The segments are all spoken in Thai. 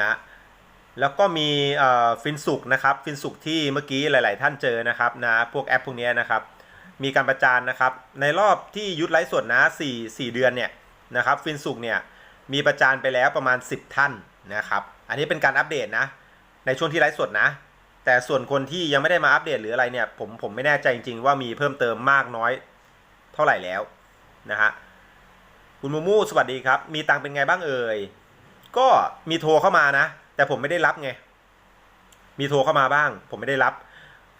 นะแล้วก็มีฟินสุกนะครับฟินสุกที่เมื่อกี้หลาย ๆ ท่านเจอนะครับนะพวกแอปพวกนี้นะครับ มีการประจานนะครับ ในรอบที่ยุทธไลฟ์สดนะ4 4 เดือนเนี่ยนะครับฟินสุกเนี่ยมีประจานไปแล้วประมาณ 10 ท่านนะครับ อันนี้เป็นการอัปเดตนะ ในช่วงที่ไลฟ์สดนะ แต่ส่วนคนที่ยังไม่ได้มาอัปเดตหรืออะไรเนี่ยผมผมไม่แน่ใจจริง ๆ ว่ามีเพิ่มเติมมากน้อยเท่าไหร่แล้วนะฮะคุณมูมูสวัสดีครับ มีตังเป็นไงบ้างเอ่ย ก็มีโทรเข้ามานะ แต่ผมไม่ได้รับไง มีโทรเข้ามาบ้าง ผมไม่ได้รับ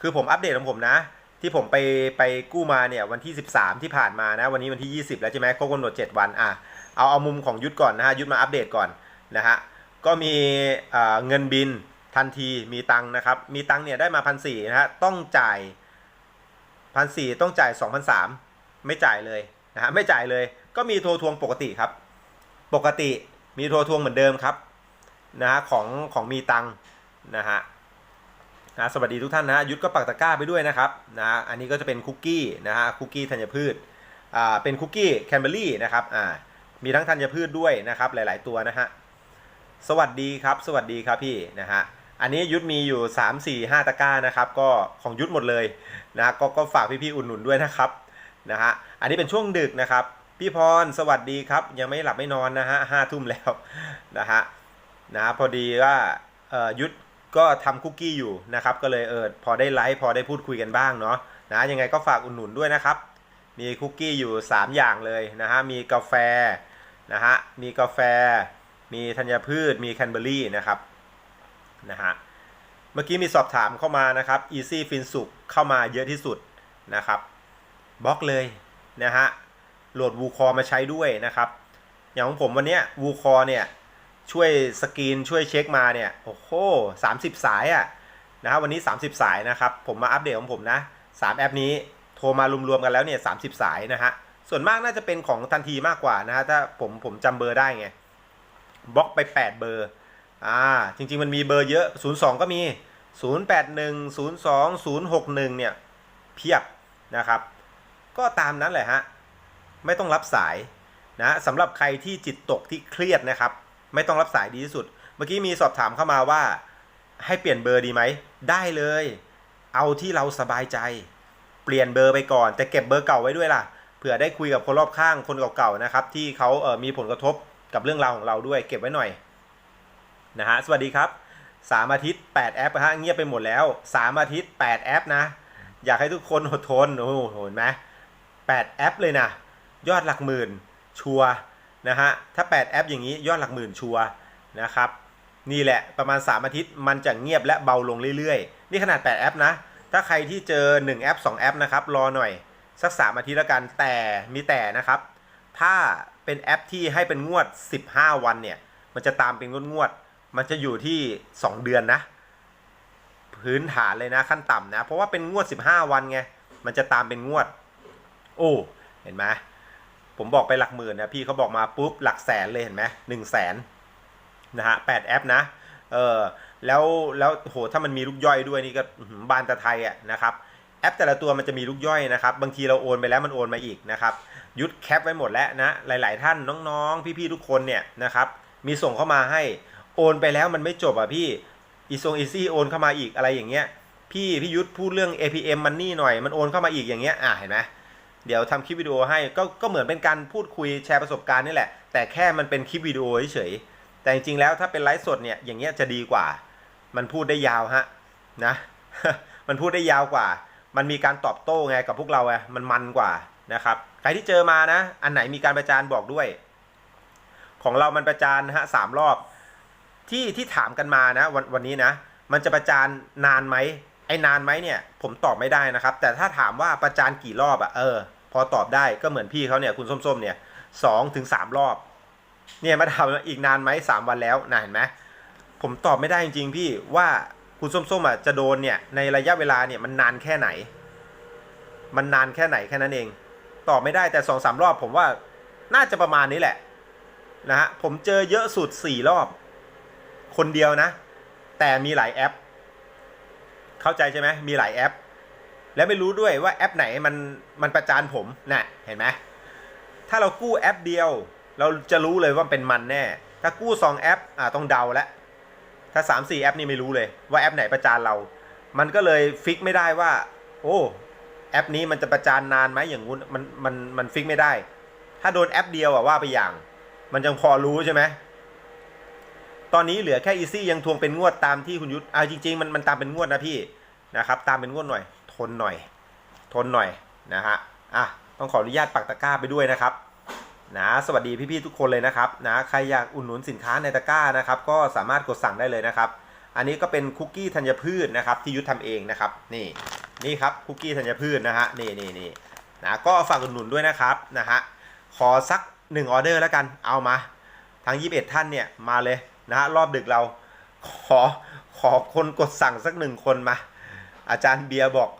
คือผมอัปเดตของผมนะ ที่ผมไปไปกู้มาเนี่ยวันที่ 13 ที่ผ่านมานะ วันนี้วันที่ 20 แล้วใช่ไหมครบกำหนด7วันอะเอาเอามุมของยุทธก่อนนะฮะยุทธมาอัปเดตก่อนนะฮะก็มีเเงินบินทันทีมีตังนะครับ มีตังเนี่ยได้มาพันสี่นะฮะต้องจ่ายพันสี่ต้องจ่ายสองพันสามไม่จ่ายเลยนะฮะไม่จ่ายเลย ก็มีโทรทวงปกติครับ ปกติ มีโทรทวงเหมือนเดิมครับนะฮะของของมีตังนะฮะนะสวัสดีทุกท่านนะยุทธก็ปักตะกร้าไปด้วยนะครับนะอันนี้ก็จะเป็นคุกกี้นะฮะคุกกี้ธัญพืชอ่าเป็นคุกกี้แคนเบอรี่นะครับอ่ามีทั้งธัญพืชด้วยนะครับหลาย ๆ ตัวนะฮะสวัสดีครับสวัสดีครับพี่นะฮะอันนี้ยุทธมีอยู่ 3 4 5 ตะกร้านะครับก็ของยุทธหมดเลยนะก็ก็ฝากพี่ๆอุดหนุนด้วยนะครับนะฮะอันนี้เป็นช่วงดึกนะครับ พี่พรสวัสดีครับ ยังไม่หลับไม่นอนนะฮะห้าทุ่มแล้วนะฮะนะพอดีว่ายุทธก็ทำคุกกี้อยู่นะครับ ก็เลยเออพอได้ไลฟ์พอได้พูดคุยกันบ้างเนาะนะยังไงก็ฝากอุดหนุนด้วยนะครับ มีคุกกี้อยู่ 3 อย่างเลยนะฮะมีกาแฟนะฮะมีกาแฟ มีธัญพืช มีแคนเบอรี่นะครับนะฮะเมื่อกี้มีสอบถามเข้ามานะครับ Easy Fin สุกเข้ามาเยอะที่สุดนะครับบล็อกเลยนะฮะ โหลดวูคอมาใช้ด้วยนะครับ อย่างของผมวันนี้วูคอเนี่ยช่วยสกรีนช่วยเช็คมาเนี่ยโอ้โหสามสิบสายอะ่ะนะครับวันนี้ 30 สายนะครับ ผมมาอัปเดตของผมนะ 3 แอปนี้โทรมารวมๆกันแล้วเนี่ยสาสายนะฮะส่วนมากน่าจะเป็นของทันทีมากกว่านะฮะถ้าผมผมจำเบอร์ได้ไงบล็อกไป 8 เบอร์อ่าจริงๆมันมีเบอร์เยอะ 02 ก็มี 081 02 061 เนี่ยเพียบนะครับ ก็ตามนั้นแหละฮะ ไม่ต้องรับสายนะสำหรับใครที่จิตตกที่เครียดนะครับ ไม่ต้องรับสายดีที่สุด เมื่อกี้มีสอบถามเข้ามาว่า ให้เปลี่ยนเบอร์ดีไหม ได้เลย เอาที่เราสบายใจ เปลี่ยนเบอร์ไปก่อน แต่เก็บเบอร์เก่าไว้ด้วยล่ะเผื่อได้คุยกับคนรอบข้างคนเก่าๆนะครับ ที่เขาเออมีผลกระทบกับเรื่องราวของเราด้วย เก็บไว้หน่อยนะฮะสวัสดีครับสามอาทิตย์ 8 แอปฮะเงียบไปหมดแล้วสามอาทิตย์ 8 แอปนะ อยากให้ทุกคนอดทนโอ้โหเห็นไหม8แอปเลยนะ ยอดหลักหมื่นชัวนะฮะถ้า 8 แอปอย่างนี้ยอดหลักหมื่นชัวนะครับนี่แหละประมาณ 3 อาทิตย์มันจะเงียบและเบาลงเรื่อยๆ นี่ขนาด 8 แอปนะ ถ้าใครที่เจอ 1 แอป 2 แอปนะครับรอหน่อยสัก 3 อาทิตย์แล้วกันแต่มีแต่นะครับ ถ้าเป็นแอปที่ให้เป็นงวด 15 วันเนี่ย มันจะตามเป็นงวดงวดๆมันจะอยู่ที่ 2 เดือนนะ พื้นฐานเลยนะขั้นต่ำนะ เพราะว่าเป็นงวด 15 วันไงมันจะตามเป็นงวด โอ้เห็นไหม ผมบอกไปหลักหมื่นนะพี่เขาบอกมาปุ๊บหลักแสนเลยเห็นไหมหนึ่งแสนนะฮะแปดแอปนะเออแล้วแล้วโหถ้ามันมีลูกย่อยด้วยนี่ก็บานตะไทยอะนะครับแอปแต่ละตัวมันจะมีลูกย่อยนะครับบางทีเราโอนไปแล้วมันโอนมาอีกนะครับยุดแคปไว้หมดแล้วนะหลาย ๆ ท่านน้องๆ พี่ๆทุกคนเนี่ยนะครับมีส่งเข้ามาให้โอนไปแล้วมันไม่จบอะพี่อีซงอีซี่โอนเข้ามาอีกอะไรอย่างเงี้ยพี่พี่ยุทธพูดเรื่อง APM Money หน่อยมันโอนเข้ามาอีกอย่างเงี้ยอะเห็นไหม เดี๋ยวทำคลิปวิดีโอให้ก็ก็เหมือนเป็นการพูดคุยแชร์ประสบการณ์นี่แหละ แต่แค่มันเป็นคลิปวิดีโอเฉยๆแต่จริงๆแล้วถ้าเป็นไลฟ์สดเนี่ยอย่างเงี้ยจะดีกว่า มันพูดได้ยาวฮะนะมันพูดได้ยาวกว่า มันมีการตอบโต้ไงกับพวกเราไงมันมันกว่านะครับใครที่เจอมานะ อันไหนมีการประจานบอกด้วย ของเรามันประจานฮะสามรอบที่ที่ถามกันมานะวันวันนี้นะ มันจะประจานนานไหมไอ้นานไหมเนี่ย ผมตอบไม่ได้นะครับ แต่ถ้าถามว่าประจานกี่รอบอะเออ พอตอบได้ก็เหมือนพี่เขาเนี่ยคุณส้มๆเนี่ยสองถึงสามรอบ เนี่ยมาถามอีกนานไหมสามวันแล้วนะเห็นไหมผมตอบไม่ได้จริงๆพี่ว่าคุณส้มๆอะจะโดนเนี่ยในระยะเวลาเนี่ยมันนานแค่ไหน มันนานแค่ไหนแค่นั้นเอง ตอบไม่ได้แต่สองสามรอบผมว่าน่าจะประมาณนี้แหละนะฮะผมเจอเยอะสุดสี่รอบ คนเดียวนะ แต่มีหลายแอป เข้าใจใช่ไหมมีหลายแอป แล้วไม่รู้ด้วยว่าแอปไหนมันมันประจานผมนะ่ะเห็นไหมถ้าเรากู้แอปเดียว เราจะรู้เลยว่าเป็นมันแน่ ถ้ากู้สองแอปอ่าต้องเดาแล้วถ้า3 4แอปนี่ไม่รู้เลยว่าแอปไหนประจานเรา มันก็เลยฟิกไม่ได้ว่า โอ้แอปนี้มันจะประจานนานไหมอย่างงู้นมันมันมันฟิกไม่ได้ ถ้าโดนแอปเดียวอะว่าไปอย่าง มันยังพอรู้ใช่ไหมตอนนี้เหลือแค่ Easy ยังทวงเป็นงวดตามที่คุณยุทธอ่าจริงๆมันมันตามเป็นงวดนะพี่นะครับ ตามเป็นงวดหน่อย ทนหน่อย ทนหน่อยนะฮะอะต้องขออนุญาตปักตะกร้าไปด้วยนะครับนะสวัสดีพี่ๆทุกคนเลยนะครับนะใครอยากอุดหนุนสินค้าในตะกร้านะครับ ก็สามารถกดสั่งได้เลยนะครับ อันนี้ก็เป็นคุกกี้ธัญพืชนะครับ ที่ยุทธทำเองนะครับ นี่นี่ครับคุกกี้ธัญพืชนะฮะนี่นี่นี่นะก็ฝากอุดหนุนด้วยนะครับนะฮะขอสักหนึ่งออเดอร์แล้วกันเอามาทั้ง 21 ท่านเนี่ยมาเลยนะฮะรอบดึกเราขอขอคนกดสั่งสักหนึ่งคนมา อาจารย์เบียร์บอก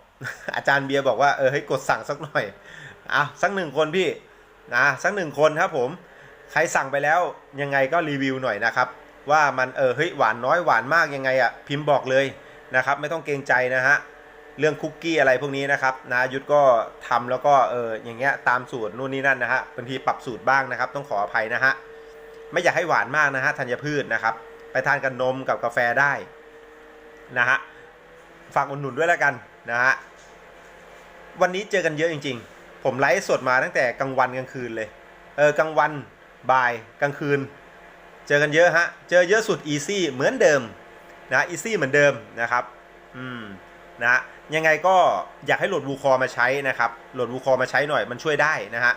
อาจารย์เบียร์บอกว่าเออให้กดสั่งสักหน่อยอะสักหนึ่งคนพี่นะสักหนึ่งคนครับผม ใครสั่งไปแล้วยังไงก็รีวิวหน่อยนะครับ ว่ามันเออเฮ้ยหวานน้อยหวานมากยังไงอะ่ะพิมพ์บอกเลยนะครับ ไม่ต้องเกรงใจนะฮะเรื่องคุกกี้อะไรพวกนี้นะครับนะยุทธก็ทำแล้วก็เอออย่างเงี้ยตามสูตรนู่นนี่นั่นนะฮะบางทีปรับสูตรบ้างนะครับ ต้องขออภัยนะฮะไม่อยากให้หวานมากนะฮะธัญพืชนะครับ ไปทานกับนมกับกาแฟได้นะฮะฝากอุดหนุนด้วยแล้วกันนะฮะ วันนี้เจอกันเยอะจริง ๆ ผมไลฟ์สดมาตั้งแต่กลางวันกลางคืนเลย เออกลางวันบ่ายกลางคืน เจอกันเยอะฮะ เจอเยอะสุด Easy เหมือนเดิมนะ Easy เหมือนเดิมนะครับ อืมนะยังไงก็อยากให้โหลดวูคอมาใช้นะครับ โหลดวูคอมาใช้หน่อยมันช่วยได้นะฮะ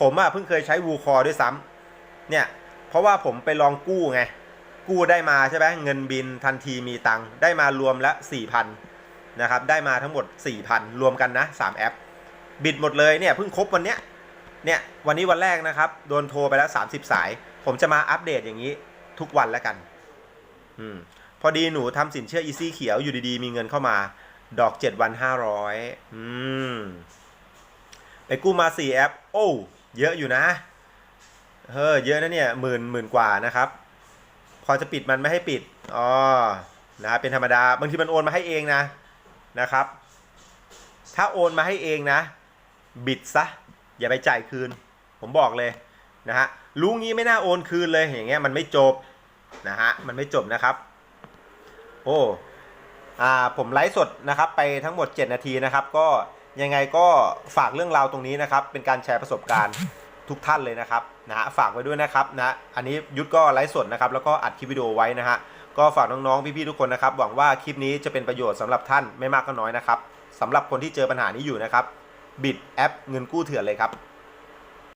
ผมอะเพิ่งเคยใช้วูคอด้วยซ้ำเนี่ย เพราะว่าผมไปลองกู้ไง กู้ได้มาใช่ไหมเงินบินทันทีมีตังค์ได้มารวมละ4,000น นะครับได้มาทั้งหมด 4,000 รวมกันนะ 3 แอป บิดหมดเลยเนี่ยเพิ่งครบวันเนี้ยเนี่ยวันนี้วันแรกนะครับโดนโทรไปแล้ว 30 สาย ผมจะมาอัปเดตอย่างนี้ทุกวันแล้วกันอืมพอดีหนูทำสินเชื่อ Easy เขียวอยู่ดีๆ มีเงินเข้ามา ดอก 7 วัน 500อืมไปกู้มา 4 แอป โอ้เยอะอยู่นะเฮ้อเยอะนะเนี่ยหมื่นหมื่นกว่านะครับ พอจะปิดมันไม่ให้ปิดอ๋อนะเป็นธรรมดาบางทีมันโอนมาให้เองนะ นะครับ ถ้าโอนมาให้เองนะ บิดซะ อย่าไปจ่ายคืน ผมบอกเลยนะฮะรู้งี้ไม่น่าโอนคืนเลยอย่างเงี้ยมันไม่จบนะฮะมันไม่จบนะครับ โอ้อ่าผมไลฟ์สดนะครับไปทั้งหมด 7 นาทีนะครับ ก็ยังไงก็ฝากเรื่องราวตรงนี้นะครับ เป็นการแชร์ประสบการณ์ทุกท่านเลยนะครับนะฮะฝากไว้ด้วยนะครับนะอันนี้ยุทธก็ไลฟ์สดนะครับ แล้วก็อัดคลิปวิดีโอไว้นะฮะ ก็ฝากน้องๆ พี่ๆ ทุกคนนะครับ หวังว่าคลิปนี้จะเป็นประโยชน์สำหรับท่านไม่มากก็น้อยนะครับสำหรับคนที่เจอปัญหานี้อยู่นะครับ บิดแอปเงินกู้เถื่อนเลยครับ